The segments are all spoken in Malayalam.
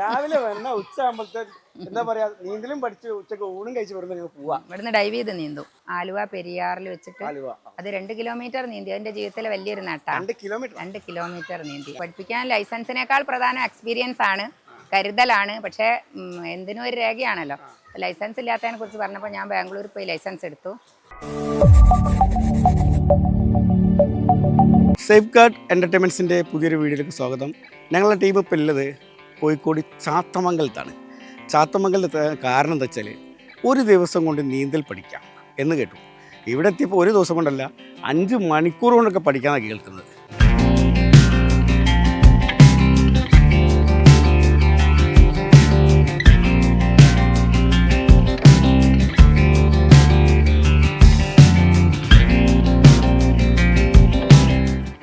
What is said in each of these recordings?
രാവിലെ വന്ന ഉച്ച ആകുമ്പോഴത്തെ എന്താ പറയാ നീന്തലും പഠിച്ച് ഉച്ചയ്ക്ക് ഊണും കഴിച്ച് വരുന്ന ഞങ്ങൾ പോവാ. ഇവിടുന്ന് ഡൈവ് ചെയ്ത് നീന്തും. ആലുവ പെരിയാറിൽ വെച്ചിട്ട് ആലുവ. അത് രണ്ട് കിലോമീറ്റർ നീന്തി. എന്റെ ജീവിതത്തിലെ വലിയൊരു നേട്ടാണ് രണ്ട് കിലോമീറ്റർ രണ്ട് കിലോമീറ്റർ നീന്തി. പഠിപ്പിക്കാൻ ലൈസൻസിനേക്കാൾ പ്രധാനം എക്സ്പീരിയൻസ് ആണ്. കരുതലാണ്. പക്ഷേ ഉം, എന്തിനും ഒരു രേഖയാണല്ലോ. ലൈസൻസ് ഇല്ലാത്തതിനെ കുറിച്ച് പറഞ്ഞപ്പോൾ ഞാൻ ബാംഗ്ലൂരിൽ പോയി ലൈസൻസ് എടുത്തു. സേഫ് ഗാർഡ് എന്റർടൈൻമെന്റ്സിന്റെ പുതിയൊരു വീഡിയോയിലേക്ക് സ്വാഗതം. ഞങ്ങളുടെ ടീം ഇപ്പോൾ ഉള്ളത് കോഴിക്കോട് ചാത്തമംഗലത്താണ്. ചാത്തമംഗലത്തെ കാരണം എന്താ വെച്ചാൽ ഒരു ദിവസം കൊണ്ട് നീന്തൽ പഠിക്കാം എന്ന് കേട്ടു. ഇവിടെ എത്തിയപ്പോൾ ഒരു ദിവസം കൊണ്ടല്ല അഞ്ച് മണിക്കൂർ കൊണ്ടൊക്കെ പഠിക്കാനാണ് കേൾക്കുന്നത്.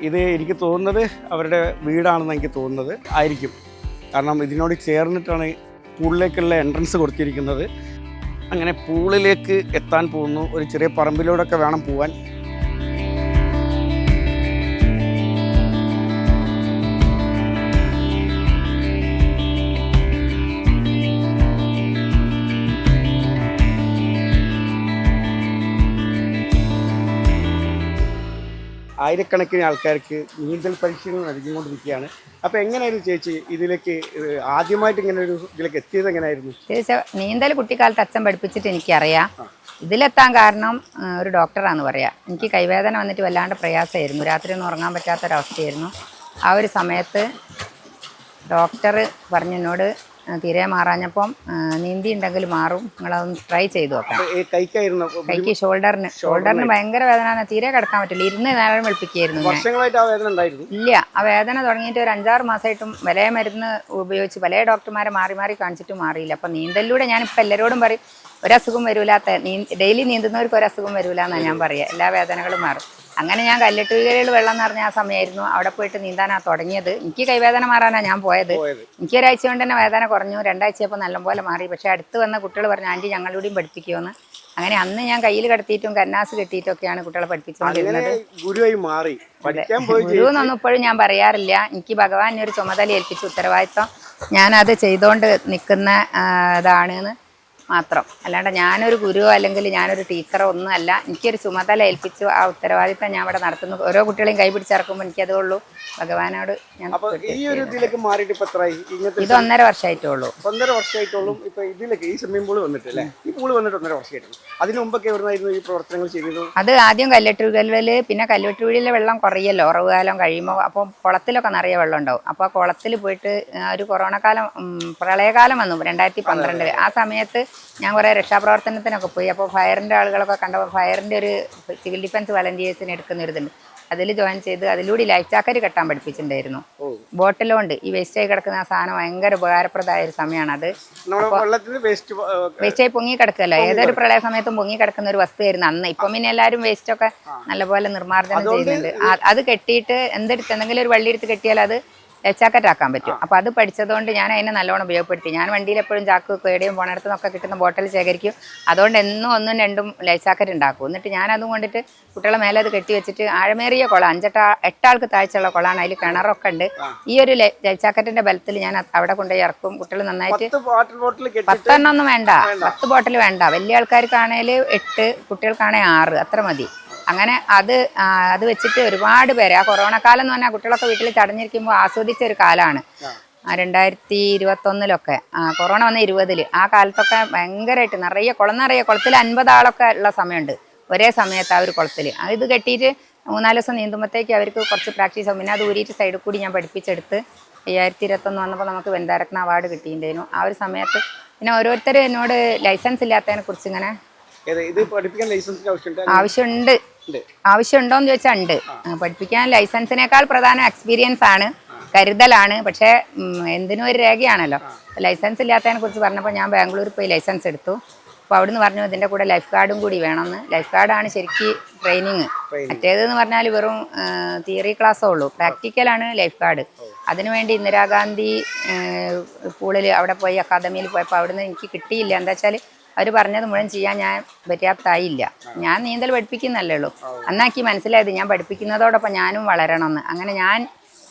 ഇത് എനിക്ക് തോന്നുന്നത് അവരുടെ വീടാണെന്ന് എനിക്ക് തോന്നുന്നത് ആയിരിക്കും. കാരണം ഇതിനോട് ചേർന്നിട്ടാണ് പൂളിലേക്കുള്ള എൻട്രൻസ് കൊടുത്തിരിക്കുന്നത്. അങ്ങനെ പൂളിലേക്ക് എത്താൻ പോകുന്നു. ഒരു ചെറിയ പറമ്പിലൂടെയൊക്കെ വേണം പോവാൻ. ആയിരക്കണക്കിന് ആൾക്കാർക്ക് നീന്തൽ പരിശീലനം നൽകിക്കൊണ്ടിരിക്കുകയാണ്. അപ്പോൾ എങ്ങനെയായിരുന്നു ചേച്ചി ഇതിലേക്ക് ആദ്യമായിട്ട് ഇങ്ങനെ ഒരു ഇതിലേക്ക് എത്തിയത് എങ്ങനെയായിരുന്നു? ചേച്ചി നീന്തൽ കുട്ടിക്കാലത്ത് അച്ഛൻ പഠിപ്പിച്ചിട്ട് എനിക്കറിയാം. ഇതിലെത്താൻ കാരണം ഒരു ഡോക്ടറാന്ന് പറയാ. എനിക്ക് കൈവേദന വന്നിട്ട് വല്ലാണ്ട് പ്രയാസമായിരുന്നു. രാത്രി ഒന്നും ഉറങ്ങാൻ പറ്റാത്തൊരവസ്ഥയായിരുന്നു. ആ ഒരു സമയത്ത് ഡോക്ടർ പറഞ്ഞു എന്നോട് ആ, തീരെ മാറാഞ്ഞപ്പം നീന്തി ഉണ്ടെങ്കിൽ മാറും. നിങ്ങളതൊന്ന് ട്രൈ ചെയ്തു നോക്കാം. കൈക്കായിരുന്നു. കൈക്ക് ഷോൾഡറിന് ഷോൾഡറിന് ഭയങ്കര വേദന തീരെ കിടക്കാൻ പറ്റില്ല. ഇരുന്ന് നേരം വെളുപ്പിക്കായിരുന്നു ഇല്ല. ആ വേദന തുടങ്ങിയിട്ട് ഒരു അഞ്ചാറ് മാസമായിട്ടും വില മരുന്ന് ഉപയോഗിച്ച് പല ഡോക്ടർമാരെ മാറി മാറി കാണിച്ചിട്ട് മാറിയില്ല. അപ്പം നീന്തലിലൂടെ ഞാനിപ്പോൾ എല്ലാവരോടും പറയും ഒരസുഖം വരൂലാത്ത നീ ഡെയിലി നീന്തുന്നവർക്ക് ഒരസുഖം വരൂല എന്നാണ് ഞാൻ പറയുക എല്ലാ വേദനകളും മാറും. അങ്ങനെ ഞാൻ കല്ലെട്ടുകരയിൽ വെള്ളം നിറഞ്ഞ ആ സമയമായിരുന്നു അവിടെ പോയിട്ട് നീന്താനാ തുടങ്ങിയത്. എനിക്ക് കൈവേദന മാറാനാണ് ഞാൻ പോയത്. എനിക്ക് ഒരാഴ്ച കൊണ്ട് തന്നെ വേദന കുറഞ്ഞു. രണ്ടാഴ്ചയപ്പോൾ നല്ലപോലെ മാറി. പക്ഷെ അടുത്ത് വന്ന കുട്ടികൾ പറഞ്ഞു ആന്റി ഞങ്ങളുടെയും പഠിപ്പിക്കുമെന്ന് അങ്ങനെ അന്ന് ഞാൻ കയ്യിൽ കടത്തിയിട്ടും കന്നാസ് കെട്ടിയിട്ടൊക്കെയാണ് കുട്ടികളെ പഠിപ്പിച്ചുകൊണ്ടിരുന്നത്. ഗുരുവായി മാറി. ഗുരു എന്നൊന്നും ഇപ്പോഴും ഞാൻ പറയാറില്ല. എനിക്ക് ഭഗവാൻ ഒരു ചുമതല ഏൽപ്പിച്ച ഉത്തരവാദിത്വം. ഞാനത് ചെയ്തുകൊണ്ട് നിൽക്കുന്ന ഇതാണ് മാത്രം. അല്ലാണ്ട് ഞാനൊരു ഗുരുവോ അല്ലെങ്കിൽ ഞാനൊരു ടീച്ചറോ ഒന്നുമല്ല എനിക്കൊരു ചുമതല ഏൽപ്പിച്ചു ആ ഉത്തരവാദിത്തം ഞാൻ ഇവിടെ നടത്തുന്നു. ഓരോ കുട്ടികളെയും കൈ പിടിച്ചിറക്കുമ്പോൾ എനിക്കതേ ഉള്ളൂ. ഭഗവാനോട് ഞാൻ ഇത് ഒന്നര വർഷമായിട്ടുള്ളൂ ഒന്നര വർഷമായിട്ടുള്ളൂ ഇപ്പൊ ഇതിലേക്ക് ഈ സ്വിമ്മിംഗ് വന്നിട്ടില്ലേ? ഈ പൂൾ വന്നിട്ട് ഒന്നര അതിന് മുമ്പൊക്കെ ഈ പ്രവർത്തനങ്ങൾ ചെയ്തത്? അത് ആദ്യം കല്ലെട്ടുകല്ലിൽ പിന്നെ കല്ലെട്ടുകുഴിയിലെ വെള്ളം കുറയല്ലോ. ഉറവുകാലം കഴിയുമ്പോൾ അപ്പോൾ കുളത്തിലൊക്കെ നിറയെ വെള്ളം ഉണ്ടാവും. അപ്പോൾ കുളത്തിൽ പോയിട്ട് ഒരു കൊറോണ കാലം പ്രളയകാലം വന്നു. രണ്ടായിരത്തി പന്ത്രണ്ടിൽ. ആ സമയത്ത് ഞാൻ കുറേ രക്ഷാപ്രവർത്തനത്തിനൊക്കെ പോയി. അപ്പോൾ ഫയറിന്റെ ആളുകളൊക്കെ കണ്ടപ്പോൾ ഫയറിന്റെ ഒരു സിവിൽ ഡിഫൻസ് വളണ്ടിയേഴ്സിന് എടുക്കുന്ന ഒരു ഇതുണ്ട്. അതിൽ ജോയിൻ ചെയ്ത് അതിലൂടെ ലൈഫ് ജാക്കറ്റ് കെട്ടാൻ പഠിപ്പിച്ചിട്ടുണ്ടായിരുന്നു. ഓ. ബോട്ടിലും ഉണ്ട് ഈ വേസ്റ്റായി കിടക്കുന്ന ആ സാധനം ഭയങ്കര ഉപകാരപ്രദമായ ഒരു സമയമാണ് അത് വേസ്റ്റ് ആയി പൊങ്ങി കിടക്കല്ലോ? ഏതൊരു പ്രളയ സമയത്തും പൊങ്ങി കിടക്കുന്ന ഒരു വസ്തുവായിരുന്നു അന്ന്. ഇപ്പം പിന്നെ എല്ലാവരും വേസ്റ്റൊക്കെ നല്ലപോലെ നിർമ്മാർജനം ചെയ്യുന്നുണ്ട് അത് കെട്ടിയിട്ട് എന്തെടുത്ത് എന്തെങ്കിലും ഒരു വള്ളി എടുത്ത് കെട്ടിയാൽ അത് ലച്ചാക്കറ്റ് ആക്കാൻ പറ്റും അപ്പൊ അത് പഠിച്ചതുകൊണ്ട് ഞാൻ അതിനെ നല്ലോണം ഉപയോഗപ്പെടുത്തി. ഞാൻ വണ്ടിയിൽ എപ്പോഴും ചാക്ക് കേടിയും പോണയിടത്തു നിന്നൊക്കെ കിട്ടുന്ന ബോട്ടിൽ ശേഖരിക്കും. അതുകൊണ്ട് എന്നും ഒന്നും രണ്ടും ലൈച്ചാക്കറ്റ് ഉണ്ടാക്കും. എന്നിട്ട് ഞാൻ അതും കൊണ്ടിട്ട് കുട്ടികളെ മേലെ അത് കെട്ടി വെച്ചിട്ട് ആഴമേറിയ കുളം അഞ്ചെട്ടാ എട്ടാൾക്ക് താഴ്ചയുള്ള കുളമാണ് അതിൽ കിണറൊക്കെ ഉണ്ട്. ഈ ഒരു ലൈച്ചാക്കറ്റിന്റെ ബലത്തിൽ ഞാൻ അവിടെ കൊണ്ടുപോയി ഇറക്കും. കുട്ടികൾ നന്നായിട്ട് പത്തെണ്ണം ഒന്നും വേണ്ട. പത്ത് ബോട്ടിൽ വേണ്ട. വലിയ ആൾക്കാർക്കാണേൽ എട്ട് കുട്ടികൾക്കാണെങ്കിൽ ആറ്. അത്ര മതി. അങ്ങനെ അത് അത് വെച്ചിട്ട് ഒരുപാട് പേര്. ആ കൊറോണ കാലം എന്ന് പറഞ്ഞാൽ കുട്ടികളൊക്കെ വീട്ടിൽ ചടഞ്ഞിരിക്കുമ്പോൾ ആസ്വദിച്ച ഒരു കാലമാണ് ആ, രണ്ടായിരത്തി ഇരുപത്തൊന്നിലൊക്കെ ആ, കൊറോണ വന്ന ഇരുപതിൽ. ആ കാലത്തൊക്കെ ഭയങ്കരമായിട്ട് നിറയെ കുളം നിറയെ കുളത്തിൽ അൻപത് ആളൊക്കെ ഉള്ള സമയമുണ്ട്. ഒരേ സമയത്ത് ആ ഒരു കുളത്തിൽ ഇത് കെട്ടിയിട്ട് മൂന്നാൽ ദിവസം നീന്തുമ്പോഴത്തേക്ക് അവർക്ക് കുറച്ച് പ്രാക്ടീസ് ആവും. പിന്നെ അത് ഊരിയിട്ട് സൈഡിൽ കൂടി ഞാൻ പഠിപ്പിച്ചെടുത്ത് അയ്യായിരത്തി ഇരുപത്തൊന്ന് വന്നപ്പോൾ നമുക്ക് വെന്താരത്ന അവാർഡ് കിട്ടിയിട്ടുണ്ടായിരുന്നു. ആ ഒരു സമയത്ത് പിന്നെ ഓരോരുത്തർ എന്നോട് ലൈസൻസ് ഇല്ലാത്തതിനെ കുറിച്ച് ഇങ്ങനെ ആവശ്യമുണ്ട്. ആവശ്യമുണ്ട് ഉണ്ട്. ആവശ്യമുണ്ടോന്ന് ചോദിച്ചാൽ ഉണ്ട്. പഠിപ്പിക്കാൻ ലൈസൻസിനേക്കാൾ പ്രധാനം എക്സ്പീരിയൻസ് ആണ്. കരുതലാണ്. പക്ഷേ എന്തിനും ഒരു രേഖയാണല്ലോ. ലൈസൻസ് ഇല്ലാത്തതിനെ കുറിച്ച് പറഞ്ഞപ്പോൾ ഞാൻ ബാംഗ്ലൂരിൽ പോയി ലൈസൻസ് എടുത്തു. അപ്പോൾ അവിടുന്ന് പറഞ്ഞു ഇതിന്റെ കൂടെ ലൈഫ് ഗാർഡും കൂടി വേണമെന്ന്. ലൈഫ് ഗാർഡാണ് ശരിക്ക് ട്രെയിനിങ് മറ്റേതെന്ന് പറഞ്ഞാൽ വെറും തിയറി ക്ലാസ്സേ ഉള്ളൂ. പ്രാക്ടിക്കലാണ് ലൈഫ് ഗാർഡ്. അതിനുവേണ്ടി ഇന്ദിരാഗാന്ധി പൂളിൽ അവിടെ പോയി അക്കാദമിയിൽ പോയപ്പോൾ അവിടുന്ന് എനിക്ക് കിട്ടിയില്ല. എന്താ വെച്ചാൽ അവർ പറഞ്ഞത് മുഴുവൻ ചെയ്യാൻ ഞാൻ പര്യാപ്തമായില്ല ഞാൻ നീന്തൽ പഠിപ്പിക്കുന്നല്ലേ ഉള്ളൂ. അന്നാക്കി മനസ്സിലായത് ഞാൻ പഠിപ്പിക്കുന്നതോടൊപ്പം ഞാനും വളരണമെന്ന്. അങ്ങനെ ഞാൻ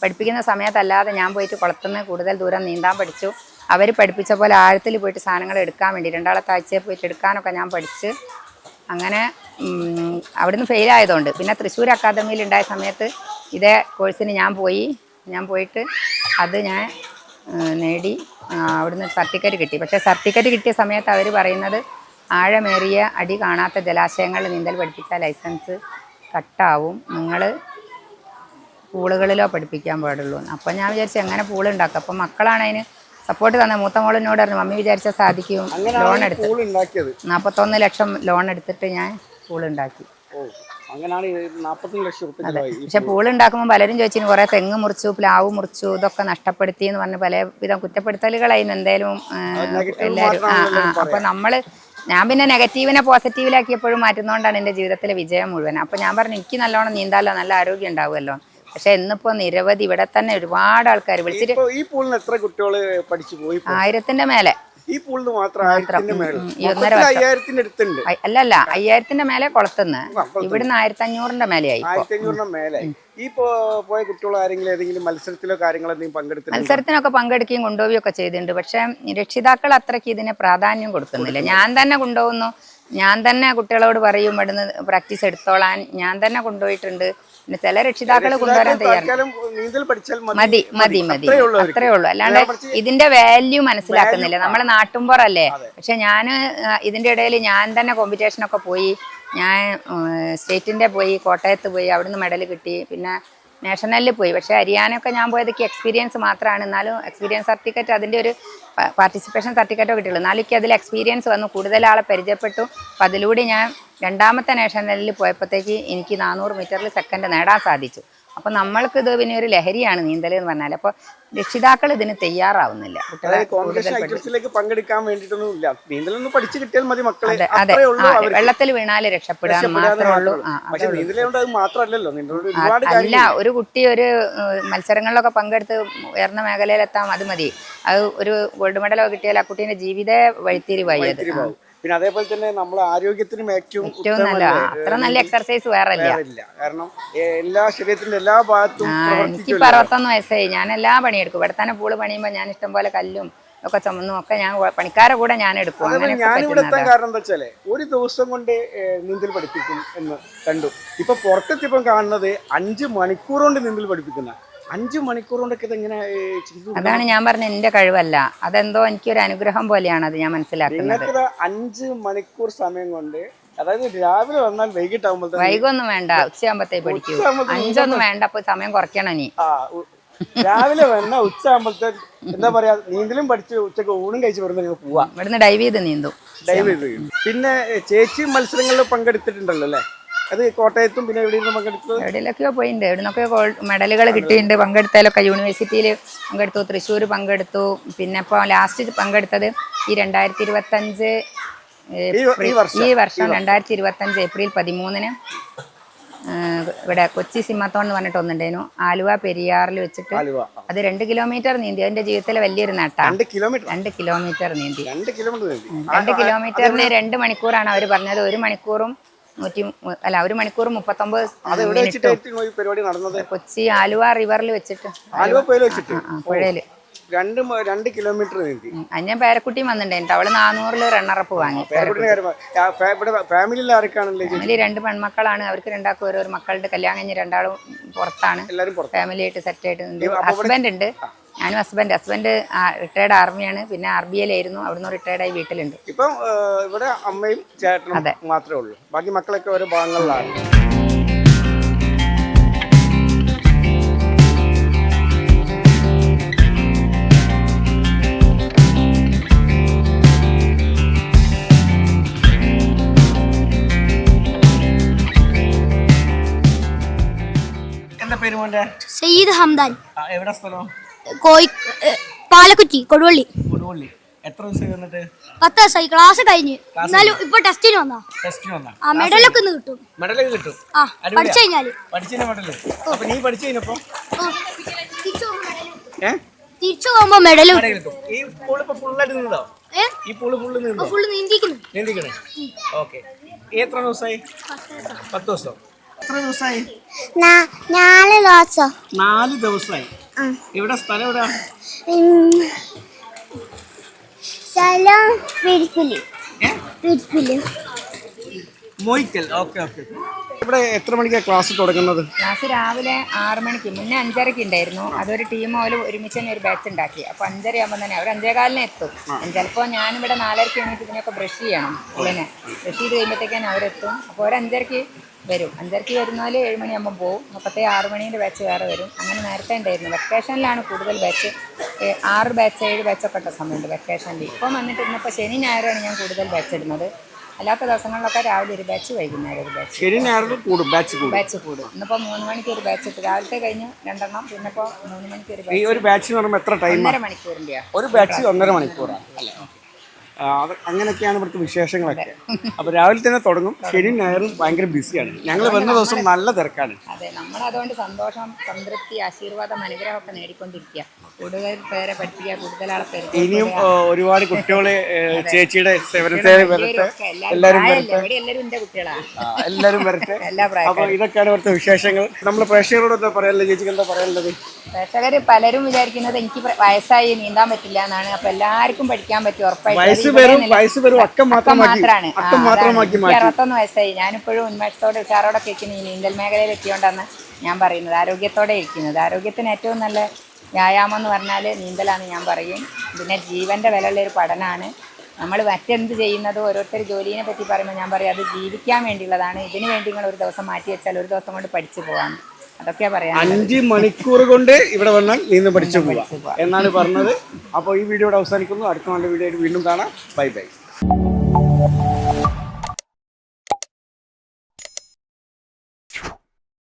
പഠിപ്പിക്കുന്ന സമയത്തല്ലാതെ ഞാൻ പോയിട്ട് കുളത്തുനിന്ന് കൂടുതൽ ദൂരം നീന്താൻ പഠിച്ചു. അവർ പഠിപ്പിച്ച പോലെ ആഴത്തിൽ പോയിട്ട് സാധനങ്ങൾ എടുക്കാൻ വേണ്ടി രണ്ടാളത്തെ ആഴ്ചയിൽ പോയിട്ട് എടുക്കാനൊക്കെ ഞാൻ പഠിച്ച് അങ്ങനെ അവിടുന്ന് ഫെയിലായതുകൊണ്ട് പിന്നെ തൃശ്ശൂർ അക്കാദമിയിൽ ഉണ്ടായ സമയത്ത് ഇതേ കോഴ്സിന് ഞാൻ പോയി. ഞാൻ പോയിട്ട് അത് ഞാൻ നേടി. അവിടുന്ന് സർട്ടിഫിക്കറ്റ് കിട്ടി. പക്ഷേ സർട്ടിഫിക്കറ്റ് കിട്ടിയ സമയത്ത് അവർ പറയുന്നത് ആഴമേറിയ അടി കാണാത്ത ജലാശയങ്ങളിൽ നീന്തൽ പഠിപ്പിച്ചാൽ ലൈസൻസ് കട്ടാവും. നിങ്ങൾ പൂളുകളിലോ പഠിപ്പിക്കാൻ പാടുള്ളൂ അപ്പോൾ അപ്പം ഞാൻ വിചാരിച്ചു എങ്ങനെ പൂൾ ഉണ്ടാക്കും? അപ്പം മക്കളാണ് അതിന് സപ്പോർട്ട് തന്നെ മൂത്ത മോളിനോട് പറഞ്ഞു മമ്മി വിചാരിച്ചാൽ സാധിക്കും ലോൺ എടുത്ത് നാൽപ്പത്തൊന്ന് ലക്ഷം ലോൺ എടുത്തിട്ട് ഞാൻ പൂൾ ഉണ്ടാക്കി അങ്ങനെയാണ് ലക്ഷം റുപ്യ പക്ഷെ പൂൾ ഉണ്ടാക്കുമ്പോൾ പലരും ചോദിച്ചു കുറെ തെങ്ങ് മുറിച്ചു പ്ലാവ് മുറിച്ചു ഇതൊക്കെ നഷ്ടപ്പെടുത്തി എന്ന് പറഞ്ഞ് പല വിധം കുറ്റപ്പെടുത്തലുകളായിരുന്നു എന്തായാലും എല്ലാവരും. ആ ആ അപ്പൊ നമ്മൾ ഞാൻ പിന്നെ നെഗറ്റീവിനെ പോസിറ്റീവിലാക്കിയപ്പോഴും മാറ്റുന്നതുകൊണ്ടാണ് എന്റെ ജീവിതത്തിലെ വിജയം മുഴുവൻ. അപ്പൊ ഞാൻ പറഞ്ഞു എനിക്ക് നല്ലോണം നീന്താലോ? നല്ല ആരോഗ്യം ഉണ്ടാവുമല്ലോ? പക്ഷെ ഇന്നിപ്പോ നിരവധി ഇവിടെ തന്നെ ഒരുപാട് ആൾക്കാർ വിളിച്ചിട്ട്? ആയിരത്തിന്റെ മേലെ. ഈ പൂളിന് മാത്രം ആയിരത്തിന്റെ മേലെ അയ്യായിരത്തിന്റെ അടുത്തുണ്ട്. അല്ലല്ല അയ്യായിരത്തിന്റെ മേലെ കുളത്തുനിന്ന് ഇവിടുന്ന് ആയിരത്തി അഞ്ഞൂറിന്റെ മേലെയായി ആയിരത്തി അഞ്ഞൂറിന്റെ മേലെ. ഈ പോയ കുട്ടികൾ ആരെങ്കിലും ഏതെങ്കിലും മത്സരത്തിലോ കാര്യങ്ങളോ എന്തെങ്കിലും പങ്കെടുത്തു മത്സരത്തിനൊക്കെ പങ്കെടുക്കുകയും കൊണ്ടുപോവുകയൊക്കെ ചെയ്തിട്ടുണ്ട്. പക്ഷെ രക്ഷിതാക്കൾ അത്രയ്ക്ക് ഇതിന് പ്രാധാന്യം കൊടുക്കുന്നില്ല. ഞാൻ തന്നെ കൊണ്ടുപോകുന്നു. ഞാൻ തന്നെ കുട്ടികളോട് പറയും ഇവിടുന്ന് പ്രാക്ടീസ് എടുത്തോളാൻ. ഞാൻ തന്നെ കൊണ്ടുപോയിട്ടുണ്ട്. പിന്നെ ചില രക്ഷിതാക്കൾ കൊണ്ടുവരാൻ തയ്യാറാണ് മതി. മതി മതി. അത്രേ. ഉള്ളൂ അല്ലാണ്ട് ഇതിന്റെ വാല്യൂ മനസ്സിലാക്കുന്നില്ല. നമ്മളെ നാട്ടുമ്പുറല്ലേ പക്ഷെ ഞാൻ ഇതിന്റെ ഇടയിൽ ഞാൻ തന്നെ കോമ്പറ്റീഷനൊക്കെ പോയി. ഞാൻ സ്റ്റേറ്റിന്റെ പോയി കോട്ടയത്ത് പോയി അവിടുന്ന് മെഡൽ കിട്ടി. പിന്നെ നാഷണലിൽ പോയി. പക്ഷേ ഹരിയാനൊക്കെ ഞാൻ പോയതൊക്കെ എക്സ്പീരിയൻസ് മാത്രമാണ് എന്നാലും എക്സ്പീരിയൻസ് സർട്ടിഫിക്കറ്റ് അതിന്റെ ഒരു പാർട്ടിസിപ്പേഷൻ സർട്ടിഫിക്കറ്റോ കിട്ടിയുള്ളൂ. എന്നാലും എനിക്ക് അതിൽ എക്സ്പീരിയൻസ് വന്നു. കൂടുതൽ ആളെ പരിചയപ്പെട്ടു. അപ്പം അതിലൂടെ ഞാൻ രണ്ടാമത്തെ നാഷണലിൽ പോയപ്പോഴത്തേക്ക് എനിക്ക് നാനൂറ് മീറ്ററിൽ സെക്കൻഡ് നേടാൻ സാധിച്ചു. അപ്പോൾ നമ്മൾക്ക് ഇത് പിന്നെ ഒരു ലഹരിയാണ് നീന്തൽ എന്ന് പറഞ്ഞാൽ അപ്പോൾ രക്ഷിതാക്കൾ ഇതിന് തയ്യാറാവുന്നില്ല. പങ്കെടുക്കാൻ വേണ്ടിയിട്ടൊന്നും പഠിച്ചു കിട്ടിയാൽ മതി മക്കളെ. അതെ വെള്ളത്തിൽ വീണാൽ രക്ഷപ്പെടാൻ മാത്രമേ ഉള്ളൂ. അല്ല ഒരു കുട്ടി ഒരു മത്സരങ്ങളിലൊക്കെ പങ്കെടുത്ത് ഉയർന്ന മേഖലയിലെത്താൻ അത് മതി. അത് ഒരു ഗോൾഡ് മെഡലോ കിട്ടിയാൽ ആ കുട്ടീന്റെ ജീവിത വഴിത്തിരിവായി അത്. പിന്നെ അതേപോലെ തന്നെ നമ്മളെ ആരോഗ്യത്തിനും ഏറ്റവും നല്ല അത്ര നല്ല എക്സർസൈസ് വേറെ ഇല്ല കാരണം എല്ലാ ശരീരത്തിന്റെ എല്ലാ ഭാഗത്തും എനിക്ക് അറുപത്തൊന്ന് വയസ്സായി. ഞാൻ എല്ലാ പണിയെടുക്കും ഇവിടെ തന്നെ പൂൾ പണിയുമ്പോൾ ഞാൻ ഇഷ്ടം പോലെ കല്ലും ഒക്കെ ചുമന്നും ഒക്കെ ഞാൻ പണിക്കാരെ കൂടെ ഞാൻ എടുക്കും. ഞാൻ ഞാനിവിടെ എത്താൻ കാരണം എന്താ വെച്ചാൽ ഒരു ദിവസം കൊണ്ട് നീന്തൽ പഠിപ്പിക്കും എന്ന് കണ്ടു. ഇപ്പൊ പുറത്തെത്തിയപ്പം കാണുന്നത് അഞ്ച് മണിക്കൂർ കൊണ്ട് നീന്തൽ പഠിപ്പിക്കുന്ന അഞ്ച് മണിക്കൂർ കൊണ്ടൊക്കെ ഇതെങ്ങനെ ചെയ്തു അതാണ് ഞാൻ പറഞ്ഞ എന്റെ കഴിവല്ല. അതെന്തോ എനിക്കൊരു അനുഗ്രഹം പോലെയാണ് അത് ഞാൻ മനസ്സിലാക്കുന്നത്. നിങ്ങൾക്ക് അഞ്ച് മണിക്കൂർ സമയം കൊണ്ട് അതായത് രാവിലെ വന്നാൽ വൈകിട്ടാകുമ്പോൾ വൈകൊന്നും വേണ്ട ഉച്ചയാകുമ്പത്തേ പഠിക്കൂ. അഞ്ചൊന്നും വേണ്ട അപ്പൊ സമയം കുറയ്ക്കണം നീ രാവിലെ വന്ന ഉച്ച ആകുമ്പോഴത്തെ എന്താ പറയാ നീന്തലും പഠിച്ച് ഉച്ചയ്ക്ക് ഊണും കഴിച്ച് വരുന്ന പോവാ. ഇവിടുന്ന് ഡൈവ് ചെയ്ത് നീന്തും. ഡൈവ് ചെയ്ത് പിന്നെ ചേച്ചി മത്സരങ്ങളിൽ പങ്കെടുത്തിട്ടുണ്ടല്ലോ അല്ലേ? അത് കോട്ടയത്തും പിന്നെ എവിടെയൊക്കെയോ പോയിട്ടുണ്ട് എവിടുന്നൊക്കെ ഗോൾഡ് മെഡലുകൾ കിട്ടിയിട്ടുണ്ട് പങ്കെടുത്താലൊക്കെ യൂണിവേഴ്സിറ്റിയിൽ പങ്കെടുത്തു തൃശ്ശൂർ പങ്കെടുത്തു. പിന്നെ ഇപ്പോൾ ലാസ്റ്റ് പങ്കെടുത്തത് ഈ രണ്ടായിരത്തി ഇരുപത്തഞ്ച് ഈ വർഷം. രണ്ടായിരത്തി ഇരുപത്തഞ്ച് ഏപ്രിൽ പതിമൂന്നിന് ഇവിടെ കൊച്ചി സിമ്മത്തോൺ എന്ന് പറഞ്ഞിട്ട് ഒന്നുണ്ടായിരുന്നു. ആലുവ പെരിയാറിൽ വെച്ചിട്ട് അത് രണ്ട് കിലോമീറ്റർ നീന്തി. അതിന്റെ ജീവിതത്തിലെ വലിയൊരു നീന്തി. രണ്ട് കിലോമീറ്റർ നീന്തി. രണ്ട് കിലോമീറ്ററിന് രണ്ട് മണിക്കൂറാണ് അവർ പറഞ്ഞത്. ഒരു മണിക്കൂറും നൂറ്റി അല്ല ഒരു മണിക്കൂർ മുപ്പത്തൊമ്പത് കൊച്ചി ആലുവ റിവറിൽ വെച്ചിട്ട്. ആലുവ പുഴയിൽ രണ്ട് രണ്ട് കിലോമീറ്റർ നീന്തി. ഞാൻ പേരക്കുട്ടിയും വന്നിട്ടുണ്ടായിരുന്നു. അവൾ നാനൂറിൽ റണ്ണറപ്പ് വാങ്ങി ഫാമിലിയിൽ ഫാമിലി രണ്ട് പെൺമക്കളാണ്. അവർക്ക് രണ്ടാൾക്കും ഓരോ മക്കളുടെ കല്യാണം കഴിഞ്ഞ് രണ്ടാളും പുറത്താണ്. ഫാമിലി ആയിട്ട് സെറ്റ് ആയിട്ട് ഹസ്ബൻഡ് ഉണ്ട്. ഞാനും ഹസ്ബൻഡ് ഹസ്ബൻഡ് റിട്ടയർഡ് ആർമിയാണ് പിന്നെ ആർ ബി എയിലായിരുന്നു അവിടുന്ന് റിട്ടയർഡ് ആയി വീട്ടിലുണ്ട്. ഇപ്പം ഇവിടെ അമ്മയും ചേട്ടനും മാത്രമേ ഉള്ളൂ. ബാക്കി മക്കളൊക്കെ ഓരോ ഭാഗങ്ങളിലാണ്. പേര് മോന്റെ സയ്യിദ് ഹംദാൻ. ആ, എവിടെ സ്ഥലം? കോയി ഏ, പാലക്കുറ്റി കൊടുവള്ളി. കൊടുവള്ളി. എത്ര ദിവസം വന്നിട്ട് പത്ത് ദിവസമായി ക്ലാസ് കഴിഞ്ഞ്. എന്നാലും ഇപ്പൊ ടെസ്റ്റിന് വന്നാ ടെസ്റ്റിന് വന്നാ ആ മെഡലൊക്കെ ഒന്ന് കിട്ടും. മെഡലൊക്കെ കിട്ടും. ആ പഠിച്ചു കഴിഞ്ഞാൽ. പഠിച്ചതിന് മെഡൽ അപ്പൊ നീ പഠിച്ചു കഴിഞ്ഞപ്പോ? തിരിച്ചു പോകുമ്പോ മെഡൽ കിട്ടും. ഈ പൂൾ ഇപ്പൊ ഫുള്ളായിട്ട് നിന്നോ ഈ പൂൾ ഫുള്ള് നിന്നോ ഫുള്ള് നീന്തിക്കുന്നു നീന്തിക്കണേ. ഓക്കെ എത്ര ദിവസമായി? പത്ത് ദിവസം. എത്ര ദിവസമായി നാല് ദിവസം. നാല് ദിവസമായി എവിടെ? സ്ഥലം എവിടെ? സ്ഥലം പിടിക്കില്ല പിടിക്കില്ല മോയിക്കൽ. Okay okay. ഇവിടെ എത്ര മണിക്കാണ് ക്ലാസ് തുടങ്ങുന്നത്? ക്ലാസ് രാവിലെ ആറ് മണിക്ക്. മുന്നേ അഞ്ചരക്ക് ഉണ്ടായിരുന്നു. അതൊരു ടീം പോലെ ഒരുമിച്ച് തന്നെ ഒരു ബാച്ച് ഉണ്ടാക്കി. അപ്പോൾ അഞ്ചര ആകുമ്പോൾ തന്നെ അവർ അഞ്ചേകാലിന് എത്തും. ചിലപ്പോൾ ഞാനിവിടെ നാലരക്ക് എണീറ്റ് ഇതിനൊക്കെ ബ്രഷ് ചെയ്യണം. ഉള്ളിനെ ബ്രഷ് ചെയ്ത് കഴിയുമ്പോഴത്തേക്കാണ് അവരെത്തും. അപ്പോൾ ഒരു അഞ്ചരക്ക് വരും. അഞ്ചരയ്ക്ക് വരുന്നാൽ ഏഴ് മണിയാകുമ്പോൾ പോകും അപ്പോഴത്തെ ആറ് മണീന്റെ ബാച്ച് വേറെ വരും. അങ്ങനെ നേരത്തെ ഉണ്ടായിരുന്നു. വെക്കേഷനിലാണ് കൂടുതൽ ബാച്ച് ആറ് ബാച്ച് ഏഴ് ബാച്ചൊക്കെ ഇട്ട സമയമുണ്ട് വെക്കേഷനിൽ ഇപ്പം വന്നിട്ട് ഇന്നിപ്പോൾ ശനി ഞായറാണ് ഞാൻ കൂടുതൽ ബാച്ച് ഇടുന്നത്. അല്ലാത്ത ദിവസങ്ങളിലൊക്കെ രാവിലെ ഒരു ബാച്ച് വൈകുന്നേരം ഒരു ബാച്ച് ശരി ഞായറും കൂടും ബാച്ച് കൂടും. ബാച്ച് കൂടും. ഇന്നിപ്പോൾ മൂന്ന് മണിക്ക് ഒരു ബാച്ച് ഇട്ട് രാവിലത്തെ കഴിഞ്ഞ് രണ്ടെണ്ണം പിന്നെ ഇപ്പോൾ മൂന്ന് മണിക്ക് ഒരു ഈ ബാച്ച് ഒരു ബാച്ച് എന്ന് പറയുമ്പോൾ എത്ര ടൈം ഒന്നര മണിക്കൂറിന്റെയാണ് ഒരു ബാച്ച് ഒന്നര മണിക്കൂറാണ് അല്ലേ? അങ്ങനെയൊക്കെയാണ് ഇവിടുത്തെ വിശേഷങ്ങളൊക്കെ. അപ്പോൾ രാവിലെ തന്നെ തുടങ്ങും. ശനി ഞായറും ഭയങ്കര ബിസിയാണ്. ഞങ്ങൾ വന്ന ദിവസം നല്ല തിരക്കാണ്. അതെ നമ്മൾ അതുകൊണ്ട് സന്തോഷം സംതൃപ്തി ആശീർവാദം അനുഗ്രഹമൊക്കെ നേടിക്കൊണ്ടിരിക്കുക കൂടുതൽ പേരെ പഠിപ്പിക്കുക കൂടുതൽ ആളെ ഇനിയും ഒരുപാട് കുട്ടികളെ ചേച്ചിയുടെ സേവനത്തെ വരട്ടെ. എല്ലാവരും? വരട്ടെ. എല്ലാവരും വരട്ടെ. അപ്പോൾ ഇതൊക്കെയാണ് ഇവിടുത്തെ വിശേഷങ്ങൾ. നമ്മൾ പ്രേക്ഷകരോട് എന്താ പറയാനുള്ളത്? ചേച്ചിക്ക് എന്താ പറയാനുള്ളത്? പ്രേക്ഷകർ പലരും വിചാരിക്കുന്നത് എനിക്ക് വയസ്സായി നീന്താൻ പറ്റില്ല എന്നാണ്. അപ്പൊ എല്ലാവർക്കും പഠിക്കാൻ പറ്റും ഉറപ്പായിട്ടും. അറുപത്തൊന്ന് വയസ്സായി. ഞാനിപ്പോഴും ഉന്മേഷത്തോടെ ഉഷാറോടൊക്കെ ഇരിക്കുന്നു ഈ നീന്തൽ മേഖലയിൽ എത്തിയോണ്ടാണ് ഞാൻ പറയുന്നത്. ആരോഗ്യത്തോടെ ഇരിക്കുന്നത്. ആരോഗ്യത്തിന് ഏറ്റവും നല്ല വ്യായാമം എന്ന് പറഞ്ഞാൽ നീന്തലാണ് ഞാൻ പറയും. പിന്നെ ജീവന്റെ വിലയുള്ള ഒരു പഠനമാണ് നമ്മൾ മറ്റെന്ത് ചെയ്യുന്നത്? ഓരോരുത്തർ ജോലിയെ പറ്റി പറയുമ്പോൾ ഞാൻ പറയും അത് ജീവിക്കാൻ വേണ്ടിയുള്ളതാണ്. ഇതിനു വേണ്ടി നിങ്ങൾ ഒരു ദിവസം മാറ്റി വെച്ചാൽ ഒരു ദിവസം കൊണ്ട് പഠിച്ചു പോകാം അഞ്ച് മണിക്കൂർ കൊണ്ട് ഇവിടെ വന്നാൽ നീന്തം പഠിച്ചു പോവാം. എന്നാണ് പറഞ്ഞത്. അപ്പോൾ ഈ വീഡിയോ അവസാനിക്കുന്നു. അടുത്ത നല്ല വീഡിയോ വീണ്ടും കാണാം. Bye bye.